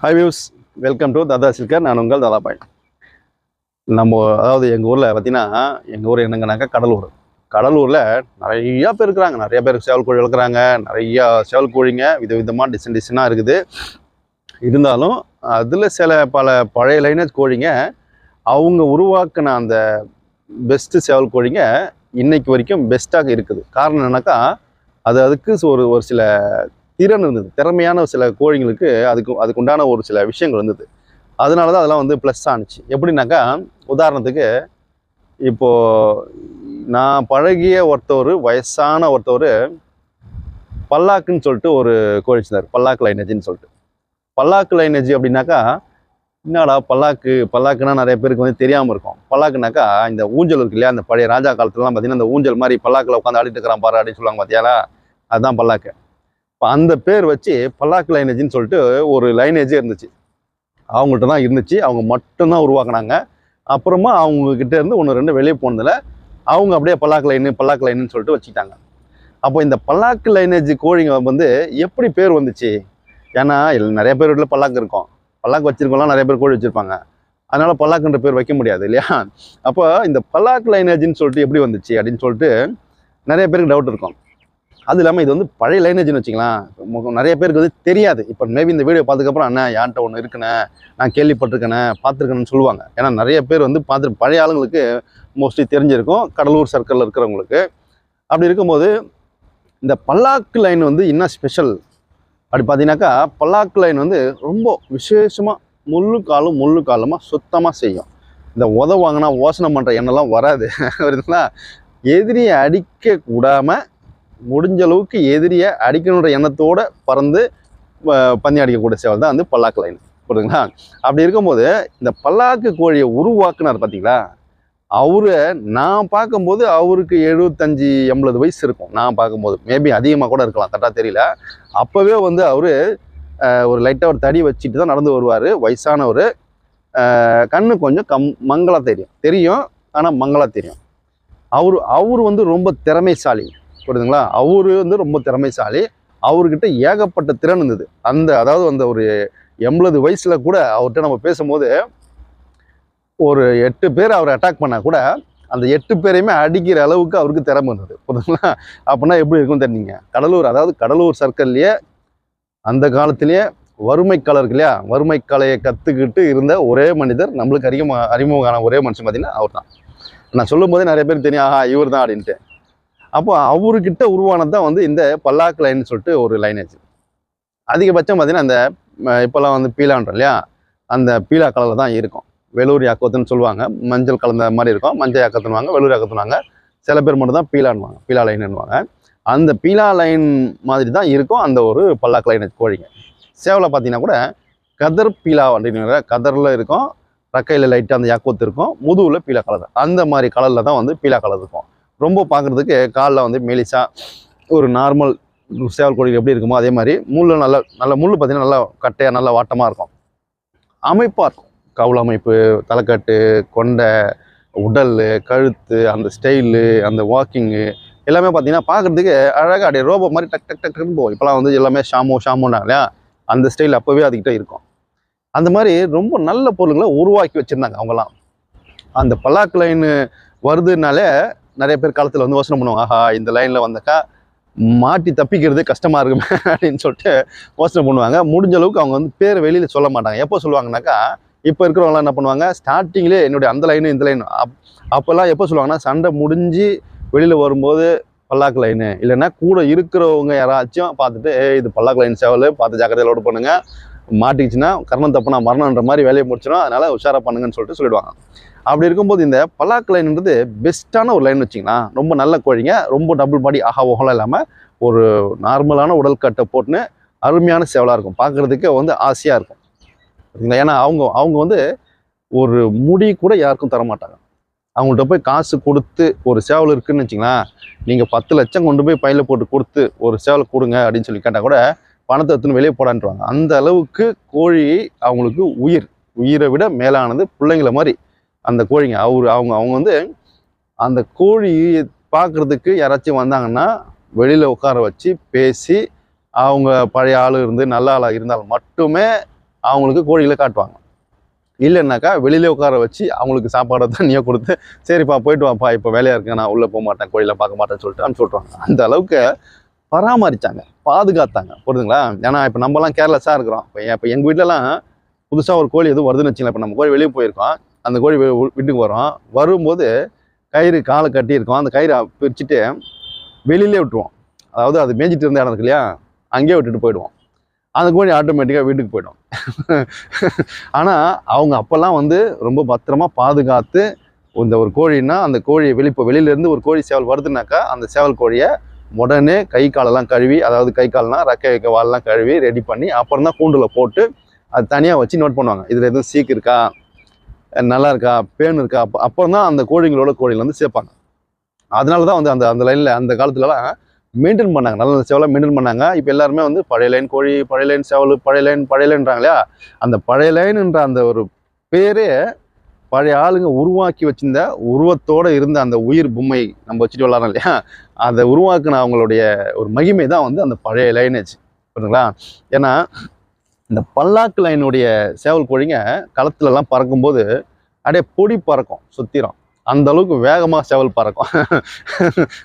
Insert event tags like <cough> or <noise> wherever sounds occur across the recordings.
Hi views welcome to Dada Chilkar நான் உங்கள் தாதாபாய் நம்ம அதாவது எங்கள் ஊரில் பார்த்தீங்கன்னா எங்கள் ஊர் என்னங்கனாக்கா கடலூர். கடலூரில் நிறையா பேர் இருக்கிறாங்க. நிறைய பேர் சேவல் கோழி வளர்க்குறாங்க. நிறையா சேவல் கோழிங்க வித விதமாக டிசைன் டிசைனாக இருக்குது. இருந்தாலும் அதில் சில பல பழைய லைனேஜ் கோழிங்க அவங்க உருவாக்கின அந்த பெஸ்ட்டு சேவல் கோழிங்க இன்னைக்கு வரைக்கும் பெஸ்ட்டாக இருக்குது. காரணம் என்னன்னாக்கா அது அதுக்கு ஒரு ஒரு சில திறன் இருந்தது. திறமையான சில கோழிங்களுக்கு அதுக்கு அதுக்குண்டான ஒரு சில விஷயங்கள் இருந்தது. அதனால தான் அதெல்லாம் வந்து ப்ளஸ் ஆணுச்சு எப்படின்னாக்கா உதாரணத்துக்கு இப்போது நான் பழகிய ஒருத்தவர் வயசான ஒருத்தவர் பல்லாக்குன்னு சொல்லிட்டு ஒரு கோழி வச்சிருந்தார். பல்லாக்கு லைனேஜின்னு சொல்லிட்டு. பல்லாக்கு லைனேஜ் அப்படின்னாக்கா என்னடா பல்லாக்கு பல்லாக்குன்னா நிறைய பேருக்கு வந்து தெரியாமல் இருக்கும். பல்லாக்குனாக்கா இந்த ஊஞ்சல் இருக்கு இல்லையா அந்த பழைய ராஜா காலத்துலலாம் பார்த்தீங்கன்னா அந்த ஊஞ்சல் மாதிரி பல்லாக்கில் உட்காந்து ஆடிட்டு இருக்கிறான் பாரு அப்படின்னு சொல்லுவாங்க பார்த்தியாலா அதுதான் பல்லாக்கு. இப்போ அந்த பேர் வச்சு பல்லாக்கு லைனேஜ்னு சொல்லிட்டு ஒரு லைனேஜே இருந்துச்சு. அவங்கள்ட்ட தான் இருந்துச்சு. அவங்க மட்டும்தான் உருவாக்குனாங்க. அப்புறமா அவங்கக்கிட்டேருந்து இருந்து ஒன்று ரெண்டு வெளியே போனதில் அவங்க அப்படியே பல்லாக்கு லைனு பல்லாக்கு லைனுன்னு சொல்லிட்டு வச்சுக்கிட்டாங்க. அப்போ இந்த பல்லாக்கு லைனேஜ் கோழிங்க வந்து எப்படி பேர் வந்துச்சு? ஏன்னா நிறைய பேர் வீட்டில் பல்லாக்கு இருக்கும். பல்லாக்கு வச்சுருக்கோம்லாம் நிறைய பேர் கோழி வச்சுருப்பாங்க. அதனால் பல்லாக்குன்ற பேர் வைக்க முடியாது இல்லையா? அப்போ இந்த பல்லாக்கு லைனேஜ்னு சொல்லிட்டு எப்படி வந்துச்சு அப்படின்னு சொல்லிட்டு நிறைய பேருக்கு டவுட் இருக்கும். அது இல்லாமல் இது வந்து பழைய லைனேஜ்னு வச்சுக்கலாம் நிறைய பேருக்கு வந்து தெரியாது. இப்போ மேபி இந்த வீடியோ பார்த்துக்கப்புறம் அண்ணா யான்ட்ட ஒன்று இருக்குண்ணே. நான் கேள்விப்பட்டிருக்கேனே பார்த்துருக்கேன்னு சொல்லுவாங்க. ஏன்னா நிறைய பேர் வந்து பார்த்து பழைய ஆளுங்களுக்கு மோஸ்ட்லி தெரிஞ்சிருக்கும். கடலூர் சர்க்கிளில் இருக்கிறவங்களுக்கு. அப்படி இருக்கும்போது இந்த பல்லாக்கு லைன் வந்து என்ன ஸ்பெஷல் அப்படி பார்த்தீங்கன்னாக்கா பல்லாக்கு லைன் வந்து ரொம்ப விசேஷமாக முள்ளு காலும் முள்ளு காலமாக சுத்தமாக செய்யும். இந்த உத வாங்கினா ஓசனம் பண்ணுற எண்ணெல்லாம் வராது. <laughs> வருதுங்களா எதிரியை அடிக்க கூடாமல் முடிஞ்ச அளவுக்கு எதிரியை அடிக்கணுன்ற எண்ணத்தோட பறந்து அஹ், அடிக்கக்கூடிய சேவல் தான் வந்து பல்லாக்கு லைன் புரியுதுங்களா? அப்படி இருக்கும்போது இந்த பல்லாக்கு கோழியை உருவாக்குனார் பார்த்தீங்களா அவரை நான் பார்க்கும்போது அவருக்கு எழுபத்தஞ்சி எண்பது வயசு இருக்கும். நான் பார்க்கும்போது. மேபி அதிகமாக கூட இருக்கலாம். கரெக்டாக தெரியல. அப்போவே வந்து அவர் ஒரு லைட்டாக ஒரு தடி வச்சுட்டு தான் நடந்து வருவார். வயசானவர். கண்ணு கொஞ்சம் கம் மங்களாக தெரியும். தெரியும் ஆனால் மங்களாக தெரியும். அவர் அவர் வந்து ரொம்ப திறமைசாலி புரியுதுங்களா அவரு வந்து ரொம்ப திறமைசாலி. அவர்கிட்ட ஏகப்பட்ட திறன் இருந்தது. அந்த அதாவது அந்த ஒரு எண்பது வயசில் கூட அவர்கிட்ட நம்ம பேசும்போது ஒரு எட்டு பேர் அவரை அட்டாக் பண்ணால் கூட அந்த எட்டு பேரையுமே அடிக்கிற அளவுக்கு அவருக்கு திறமை இருந்தது. புரியுதுங்களா அப்படின்னா எப்படி இருக்கும்னு தெரிஞ்சுங்க. கடலூர் அதாவது கடலூர் சர்க்கிள்லேயே அந்த காலத்திலேயே வறுமை கலை இருக்கு இல்லையா? வறுமை கலையை கற்றுக்கிட்டு இருந்த ஒரே மனிதர் நம்மளுக்கு அறிமுக அறிமுகமான ஒரே மனுஷன் பார்த்தீங்கன்னா அவர் தான் நான் சொல்லும் போதே நிறைய பேர் தெரியும் ஆஹா இவர் தான் அப்படின்ட்டு. அப்போ அவர்கிட்ட உருவானது தான் வந்து இந்த பல்லாக்கு லைன் சொல்லிட்டு ஒரு லைனேஜ் அதிகபட்சம் பார்த்தீங்கன்னா அந்த இப்போல்லாம் வந்து பீலான்றோம் இல்லையா? அந்த பீலா கலரில் தான் இருக்கும். வெளூர் யாக்கத்துன்னு சொல்லுவாங்க. மஞ்சள் கலந்த மாதிரி இருக்கும். மஞ்சள் யாக்கத்துனுவாங்க வெளூர் யாக்கத்துனுவாங்க சில பேர் மட்டும் தான் பீலான்வாங்க பீலா லைனுன்னுவாங்க அந்த பீலா லைன் மாதிரி தான் இருக்கும் அந்த ஒரு பல்லாக்கு லைனேஜ் கோழிங்க. சேவலை பார்த்தீங்கன்னா கூட கதர் பீலா அப்படிங்கிற கதரில் இருக்கும். ரக்கையில் லைட்டாக அந்த யாக்கோத்து இருக்கும். முதுவில் பீலா கலர் அந்த மாதிரி கலரில் தான் வந்து பீலா கலர் இருக்கும். ரொம்ப பார்க்குறதுக்கு காலில் வந்து மெலிசா ஒரு நார்மல் சேவல் கோழி எப்படி இருக்குமோ அதே மாதிரி முள் நல்ல நல்ல முள் பார்த்திங்கன்னா நல்லா கட்டையாக நல்லா வாட்டமாக இருக்கும். அமைப்பாக இருக்கும். கவுள் அமைப்பு தலைக்கட்டு கொண்டை உடல் கழுத்து அந்த ஸ்டைலு அந்த வாக்கிங்கு எல்லாமே பார்த்தீங்கன்னா பார்க்குறதுக்கு அழகாக அப்படியே ரோபோ மாதிரி டக் டக் டக் டக்குன்னு போகும். இப்போலாம் வந்து எல்லாமே ஷாமோ ஷாமோனாங்க இல்லையா? அந்த ஸ்டைல் அப்போவே அதுக்கிட்ட இருக்கும். அந்த மாதிரி ரொம்ப நல்ல பொருள்களை உருவாக்கி வச்சுருந்தாங்க அவங்களாம் அந்த பல்லாக்கு லைனு வருதுனாலே நிறைய பேர் காலத்தில் வந்து யோசனை பண்ணுவோம் ஆஹா இந்த லைனில் வந்தாக்கா மாட்டி தப்பிக்கிறது கஷ்டமாக இருக்குமே <laughs> அப்படின்னு சொல்லிட்டு யோசனை பண்ணுவாங்க. முடிஞ்ச அளவுக்கு அவங்க வந்து பேர் வெளியில் சொல்ல மாட்டாங்க. எப்போ சொல்லுவாங்கனாக்கா இப்போ இருக்கிறவங்களாம் என்ன பண்ணுவாங்க ஸ்டார்டிங்லேயே என்னுடைய அந்த லைனும் இந்த லைனும் அப் அப்போல்லாம் எப்போ சொல்லுவாங்கன்னா சண்டை முடிஞ்சு வெளியில் வரும்போது பல்லாக்கு லைனு இல்லைன்னா கூட இருக்கிறவங்க யாராச்சும் பார்த்துட்டு ஏ இது பல்லாக்கு லைன் சேவல் பார்த்து ஜாக்கிரதையில் லோடு பண்ணுங்கள் மாட்டிக்கிச்சுன்னா கர்ணம் தப்புனா மரணன்ற மாதிரி வேலையை முடிச்சிடும் அதனால் உஷாராக பண்ணுங்கன்னு சொல்லிட்டு சொல்லிடுவாங்க. அப்படி இருக்கும்போது இந்த பலாக் லைன்ன்றது பெஸ்ட்டான ஒரு லைன் வச்சிங்கன்னா ரொம்ப நல்ல கோழிங்க. ரொம்ப டபுள் பாடி ஆஹா ஓகலாம் இல்லாமல் ஒரு நார்மலான உடல் கட்டை போட்டுன்னு அருமையான சேவலாக இருக்கும். பார்க்குறதுக்கு வந்து ஆசையாக இருக்கும். சரிங்களா? ஏன்னா அவங்க அவங்க வந்து ஒரு முடி கூட யாருக்கும் தரமாட்டாங்க அவங்கள்ட்ட போய் காசு கொடுத்து ஒரு சேவல் இருக்குதுன்னு வச்சிங்களேன் நீங்கள் பத்து லட்சம் கொண்டு போய் பையில் போட்டு கொடுத்து ஒரு சேவலை கொடுங்க அப்படின்னு சொல்லி கேட்டால் கூட பணத்தை எடுத்துன்னு வெளியே போடான்றாங்க. அந்த அளவுக்கு கோழி அவங்களுக்கு உயிர். உயிரை விட மேலானது பிள்ளைங்கள மாதிரி அந்த கோழிங்க. அவர் அவங்க அவங்க வந்து அந்த கோழி பார்க்குறதுக்கு யாராச்சும் வந்தாங்கன்னா வெளியில் உட்கார வச்சு பேசி அவங்க பழைய ஆள் இருந்து நல்ல ஆளாக இருந்தால் மட்டுமே அவங்களுக்கு கோழிகளை காட்டுவாங்க. இல்லைன்னாக்கா வெளியிலே உட்கார வச்சு அவங்களுக்கு சாப்பாடை தண்ணியை கொடுத்து சரிப்பா போயிட்டு வாப்பா இப்போ வேலையாக இருக்கேன் நான் உள்ளே போக மாட்டேன் கோயிலை பார்க்க மாட்டேன்னு சொல்லிட்டு அனுப்பிச்சு விட்ருவாங்க அந்த அளவுக்கு பராமரித்தாங்க பாதுகாத்தாங்க. புரியுதுங்களா ஏன்னா இப்போ நம்மலாம் கேர்லெஸ்ஸாக இருக்கிறோம். இப்போ இப்போ எங்கள் வீட்டிலலாம் புதுசாக ஒரு கோழி எதுவும் வருதுன்னு வச்சுங்களேன். இப்போ நம்ம கோழி வெளியே போயிருக்கோம். அந்த கோழி வீட்டுக்கு வரோம். வரும்போது கயிறு காலை கட்டியிருக்கோம் அந்த கயிறை பிரிச்சுட்டு வெளியிலே விட்டுருவோம். அதாவது அது மேய்ஞ்சிட்டு இருந்த இடம் இருக்கு இல்லையா? அங்கேயே விட்டுட்டு போயிடுவோம். அந்த கோழி ஆட்டோமேட்டிக்காக வீட்டுக்கு போயிடும். <laughs> ஆனால் அவங்க அப்போல்லாம் வந்து ரொம்ப பத்திரமா பாதுகாத்து இந்த ஒரு கோழின்னா அந்த கோழியை வெளி இப்போ வெளியிலேருந்து ஒரு கோழி சேவல் வருதுனாக்கா அந்த சேவல் கோழியை உடனே கை காலெல்லாம் கழுவி அதாவது கை கால்லாம் ரெக்கை வைக்க வாலெல்லாம் கழுவி ரெடி பண்ணி அப்புறம் தான் கூண்டில் போட்டு அது தனியாக வச்சு நோட் பண்ணுவாங்க. இதில் எதுவும் சீக்கு இருக்கா? நல்லா இருக்கா? பேன் இருக்கா? அப்போ அப்புறம் தான் அந்த கோழிங்களோட கோழிகள் வந்து சேர்ப்பாங்க. அதனால தான் வந்து அந்த அந்த லைனில் அந்த காலத்துலலாம் மெயின்டைன் பண்ணாங்க. நல்ல சேவலாக மெயின்டைன் பண்ணாங்க. இப்போ எல்லாருமே வந்து பழைய லைன் கோழி பழைய லைன் சேவல் பழைய லைன் பழைய லைன்றாங்க இல்லையா? அந்த பழைய லைன்ன்ற அந்த ஒரு பேரே பழைய ஆளுங்க உருவாக்கி வச்சிருந்த உருவத்தோடு இருந்த அந்த உயிர் பொம்மை நம்ம வச்சுட்டு விளாட்றோம் இல்லையா? அதை உருவாக்குன அவங்களுடைய ஒரு மகிமை தான் வந்து அந்த பழைய லைனேஜ். புரியுதுங்களா ஏன்னா இந்த பல்லாக்கு லைனுடைய சேவல் கோழிங்க களத்துலலாம் பறக்கும்போது அப்படியே பொடி பறக்கும் சுத்திரும். அந்த அளவுக்கு வேகமாக சேவல் பறக்கும்.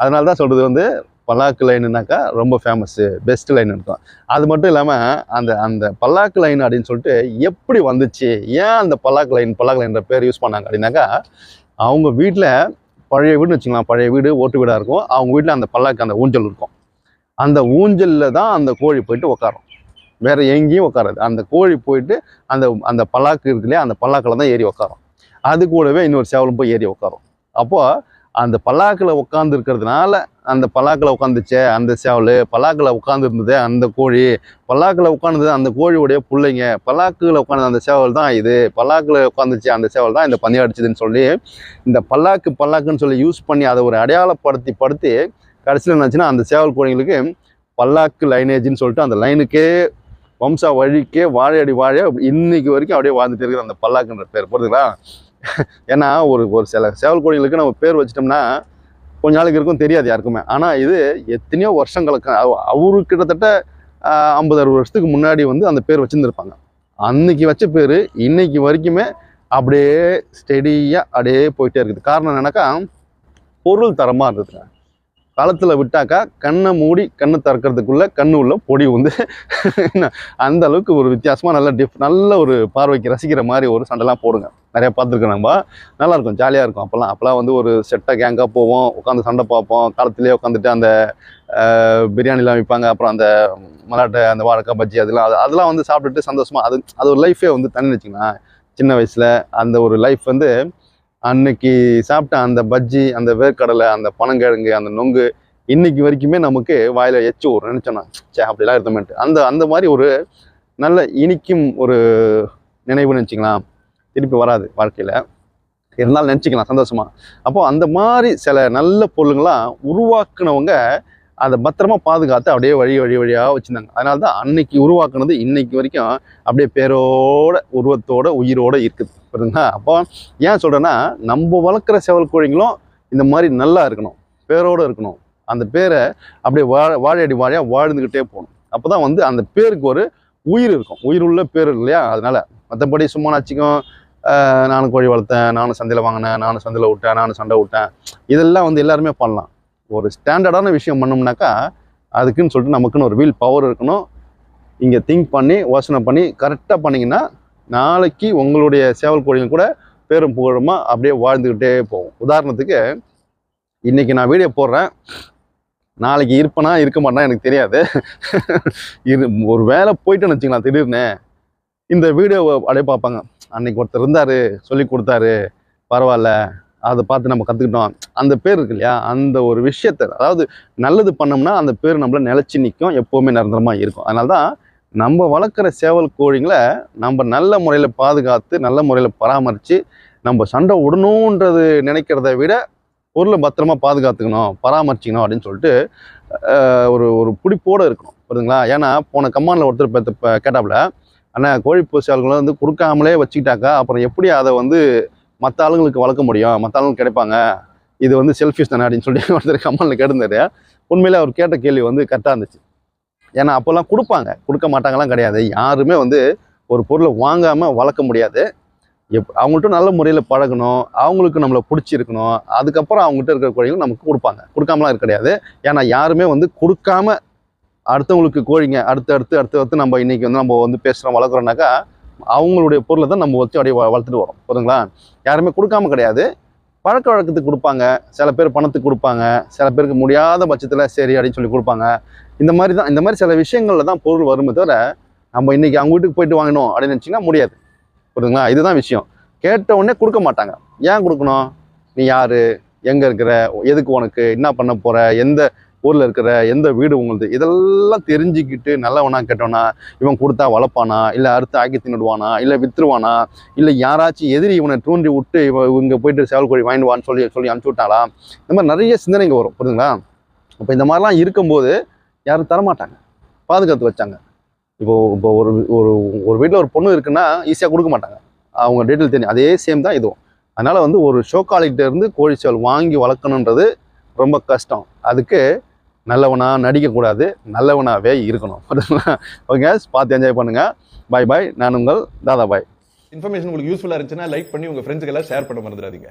அதனால தான் சொல்கிறது வந்து பல்லாக்கு லைனுனாக்கா ரொம்ப ஃபேமஸ்ஸு பெஸ்ட் லைன் இருக்கும் அது மட்டும் இல்லாமல் அந்த அந்த பல்லாக்கு லைன் அப்படின்னு சொல்லிட்டு எப்படி வந்துச்சு? ஏன் அந்த பல்லாக்கு லைன் பல்லாக்கு லைன்ற பேர் யூஸ் பண்ணாங்க அப்படின்னாக்கா அவங்க வீட்டில் பழைய வீடுன்னு வச்சுக்கலாம் பழைய வீடு ஓட்டு வீடாக இருக்கும். அவங்க வீட்டில் அந்த பல்லாக்கு அந்த ஊஞ்சல் இருக்கும். அந்த ஊஞ்சலில் தான் அந்த கோழி போயிட்டு உட்காரும் வேறு எங்கேயும் உட்காராது அந்த கோழி போயிட்டு அந்த அந்த பல்லாக்கு இருக்குல்லையே அந்த பல்லாக்கில் தான் ஏறி உட்காரும் அது கூடவே இன்னொரு சேவலும் போய் ஏறி உட்காரும் அப்போது அந்த பல்லாக்கில் உட்காந்து இருக்கிறதுனால அந்த பல்லாக்கில் உட்காந்துச்சே அந்த சேவல் பல்லாக்கில் உட்காந்துருந்தது அந்த கோழி பல்லாக்கில் உட்காந்தது அந்த கோழியுடைய பிள்ளைங்க பல்லாக்கில் உட்காந்து அந்த சேவல் தான் இது பல்லாக்கில் உட்காந்துச்சு அந்த சேவல் தான் இந்த பந்தயம் அடிச்சதுன்னு சொல்லி இந்த பல்லாக்கு பல்லாக்குன்னு சொல்லி யூஸ் பண்ணி அதை ஒரு அடையாளப்படுத்தி படுத்தி கடைசியில் என்னாச்சுன்னா அந்த சேவல் கோழிங்களுக்கு பல்லாக்கு லைனேஜ்னு சொல்லிட்டு அந்த லைனுக்கே வம்சா வழிக்கே வாழையடி வாழ இன்னைக்கு வரைக்கும் அப்படியே வாழ்ந்துட்டு இருக்குது அந்த பல்லாக்குன்ற பேர். போகிறதுங்களா ஏன்னா ஒரு ஒரு சில சேவல் கோழிகளுக்கு நம்ம பேர் வச்சிட்டோம்னா கொஞ்ச நாளைக்கு இருக்கும் தெரியாது யாருக்குமே. ஆனால் இது எத்தனையோ வருஷங்களுக்கு அவ- அவரு கிட்டத்தட்ட ஐம்பது அறுபது வருஷத்துக்கு முன்னாடி வந்து அந்த பேர் வச்சுருந்துருப்பாங்க. அன்னைக்கு வச்ச பேர் இன்னைக்கு வரைக்குமே அப்படியே ஸ்டெடியாக அப்படியே போயிட்டே இருக்குது. காரணம் என்னன்னாக்கா பொருள் தரமாக இருந்ததுங்க. களத்தில் விட்டாக்கா கண்ணை மூடி கண்ணை திறக்கிறதுக்குள்ளே கண்ணு உள்ள பொடி வந்து என்ன, அந்த அளவுக்கு ஒரு வித்தியாசமாக நல்ல டிஃப் நல்ல ஒரு பார்வைக்கு ரசிக்கிற மாதிரி ஒரு சண்டைலாம் போடுங்க. நிறையா பார்த்துருக்கோம் நம்ம. நல்லாயிருக்கும் ஜாலியாக இருக்கும். அப்போல்லாம் அப்போல்லாம் வந்து ஒரு செட்டாக கேங்காக போவோம் உட்காந்து சண்டை பார்ப்போம். களத்துலேயே உட்காந்துட்டு அந்த பிரியாணிலாம் விற்பாங்க அப்புறம் அந்த மலாட்டை அந்த வாழைக்காய் பஜ்ஜி அதெல்லாம் அது அதெல்லாம் வந்து சாப்பிட்டுட்டு சந்தோஷமாக அது அது ஒரு லைஃபே வந்து தண்ணி வச்சுக்கலாம் சின்ன வயசில் அந்த ஒரு லைஃப் வந்து அன்னைக்கு சாப்பிட்ட அந்த பஜ்ஜி அந்த வேர்க்கடலை அந்த பனங்கிழங்கு அந்த நொங்கு இன்னைக்கு வரைக்குமே நமக்கு வாயில எச்சு ஒரு நினைச்சோன்னா சே அப்படிலாம் இருந்தமேட்டு அந்த அந்த மாதிரி ஒரு நல்ல இனிக்கும் ஒரு நினைவுன்னு வச்சுக்கலாம். திருப்பி வராது வாழ்க்கையில். இருந்தாலும் நினச்சிக்கலாம் சந்தோஷமா. அப்போ அந்த மாதிரி சில நல்ல பொருளுங்களாம் உருவாக்குனவங்க அதை பத்திரமா பாதுகாத்து அப்படியே வழி வழி வழியாக வச்சுருந்தாங்க. அதனால தான் அன்னைக்கு உருவாக்குனது இன்னைக்கு வரைக்கும் அப்படியே பேரோட உருவத்தோட உயிரோட இருக்குது. புரியுதுங்களா அப்போ ஏன் சொல்கிறேன்னா நம்ம வளர்க்குற செவல் கோழிங்களும் இந்த மாதிரி நல்லா இருக்கணும் பேரோடு இருக்கணும். அந்த பேரை அப்படியே வாழ வாழையடி வாழையாக வாழ்ந்துக்கிட்டே போகணும். அப்போ தான் வந்து அந்த பேருக்கு ஒரு உயிர் இருக்கும். உயிர் உள்ள பேர் இல்லையா? அதனால் மற்றபடி சும்மா நச்சிக்கும் நானும் கோழி வளர்த்தேன் நானும் சந்தையில் வாங்கினேன் நானும் சந்தையில் விட்டேன் நானும் சண்டை விட்டேன். இதெல்லாம் வந்து எல்லாருமே பண்ணலாம். ஒரு ஸ்டாண்டர்டான விஷயம் பண்ணோம்னாக்கா அதுக்குன்னு சொல்லிட்டு நமக்குன்னு ஒரு வீல் பவர் இருக்கணும். இங்கே திங்க் பண்ணி யோசனை பண்ணி கரெக்டாக பண்ணிங்கன்னா நாளைக்கு உங்களுடைய சேவல் கோழிகள் கூட பேரும் புகழுமா? அப்படியே வாழ்ந்துக்கிட்டே போகும். உதாரணத்துக்கு இன்றைக்கி நான் வீடியோ போடுறேன். நாளைக்கு இருப்பேனா இருக்க மாட்டேனா எனக்கு தெரியாது. இரு ஒரு வேலை போயிட்டேன்னு வச்சுக்கலாம் திடீர்னு. இந்த வீடியோவை அப்படியே பார்ப்பாங்க. அன்னைக்கு ஒருத்தர் இருந்தார் சொல்லி கொடுத்தாரு. பரவாயில்ல அதை பார்த்து நம்ம கற்றுக்கிட்டோம் அந்த பேர் இருக்கு இல்லையா? அந்த ஒரு விஷயத்தை அதாவது நல்லது பண்ணோம்னா அந்த பேர் நம்மள நிலச்சி நிற்கும் எப்போவுமே நிரந்தரமாக இருக்கும். அதனால தான் நம்ம வளர்க்குற சேவல் கோழிங்களை நம்ம நல்ல முறையில் பாதுகாத்து நல்ல முறையில் பராமரித்து நம்ம சண்டை விடணுன்றது நினைக்கிறத விட பொருளை பத்திரமா பாதுகாத்துக்கணும் பராமரிச்சிக்கணும் அப்படின்னு சொல்லிட்டு ஒரு ஒரு பிடிப்போடு இருக்கணும். புரியுதுங்களா? ஏன்னா போன கம்மானில் ஒருத்தர் பார்த்து இப்போ கேட்டாப்புல ஆனால் கோழி பூசால்களை வந்து கொடுக்காமலே வச்சுக்கிட்டாக்கா அப்புறம் எப்படி அதை வந்து மற்ற ஆளுங்களுக்கு வளர்க்க முடியும்? மற்ற ஆளுங்களுக்கு கிடைப்பாங்க. இது வந்து செல்ஃபிஷ் தானே? அப்படின்னு சொல்லி ஒருத்தர் கம்மானில் கேட்டிருந்தாரு. உண்மையிலே அவர் கேட்ட கேள்வி வந்து கரெக்டாக இருந்துச்சு. ஏன்னா அப்போல்லாம் கொடுப்பாங்க. கொடுக்க மாட்டாங்கலாம் கிடையாது. யாருமே வந்து ஒரு பொருளை வாங்காமல் வளர்க்க முடியாது. எப் அவங்கள்ட்ட நல்ல முறையில் பழகணும். அவங்களுக்கு நம்மளை பிடிச்சிருக்கணும். அதுக்கப்புறம் அவங்ககிட்ட இருக்கிற கோழிகள் நமக்கு கொடுப்பாங்க. கொடுக்காமலாம் இருக்க கிடையாது. ஏன்னா யாருமே வந்து கொடுக்காம அடுத்தவங்களுக்கு கோழிங்க அடுத்து அடுத்து அடுத்து அடுத்து நம்ம இன்றைக்கி வந்து நம்ம வந்து பேசுகிறோம் வளர்க்குறோம்னாக்கா அவங்களுடைய பொருளை தான் நம்ம வச்சு அப்படியே வ- வளர்த்துட்டு வரோம். புரியுதுங்களா? யாருமே கொடுக்காம கிடையாது. பழக்க வழக்கத்துக்கு கொடுப்பாங்க. சில பேர் பணத்துக்கு கொடுப்பாங்க. சில பேருக்கு முடியாத பட்சத்தில் சரி அப்படின்னு சொல்லி கொடுப்பாங்க. இந்த மாதிரி தான் இந்த மாதிரி சில விஷயங்களில் தான் பொருள் வருமே தவிர நம்ம இன்றைக்கி அவங்க வீட்டுக்கு போயிட்டு வாங்கணும் அப்படின்னு நினச்சிங்கன்னா முடியாது. புரியுதுங்களா? இதுதான் விஷயம். கேட்ட உடனே கொடுக்க மாட்டாங்க. ஏன் கொடுக்கணும்? நீ யார்? எங்கே இருக்கிற? எதுக்கு உனக்கு? என்ன பண்ண போகிற எந்த ஊரில் இருக்கிற எந்த வீடு உங்களுது இதெல்லாம் தெரிஞ்சுக்கிட்டு நல்லவனா கெட்டவனா இவன் கொடுத்தா வளர்ப்பானா இல்லை அறுத்து ஆக்கி தின்னுடுவானா இல்லை விற்றுருவானா இல்லை யாராச்சும் எதிரி இவனை தூண்டி விட்டு இவன் இங்கே போயிட்டு சேவல் கோழி வாங்கிட்டு வான்னு சொல்லி சொல்லி அனுப்பிச்சி விட்டாளா? இந்த மாதிரி நிறைய சிந்தனைங்க வரும் புரியுதுங்களா? அப்போ இந்த மாதிரிலாம் இருக்கும்போது யாரும் தரமாட்டாங்க. பாதுகாத்து வச்சாங்க. இப்போ இப்போ ஒரு ஒரு ஒரு வீட்டில் ஒரு பொண்ணு இருக்குன்னா ஈஸியாக கொடுக்க மாட்டாங்க. அவங்க டீட்டெயில் தெரியும். அதே சேம் தான் இதுவும். அதனால் வந்து ஒரு ஷோக்காலிகிட்டேருந்து கோழி சேவல் வாங்கி வளர்க்கணுன்றது ரொம்ப கஷ்டம். அதுக்கு நல்லவனாக நடிக்கக்கூடாது நல்லவனாகவே இருக்கணும். ஓகே பார்த்து என்ஜாய் பண்ணுங்கள் பாய் பாய் நான் உங்கள் தாதா பாய். இன்ஃபர்மேஷன் உங்களுக்கு யூஸ்ஃபுல்லாக இருந்துச்சுன்னா லைக் பண்ணி உங்கள் ஃப்ரெண்ட்ஸுக்கெல்லாம் ஷேர் பண்ண மறந்துடாதீங்க.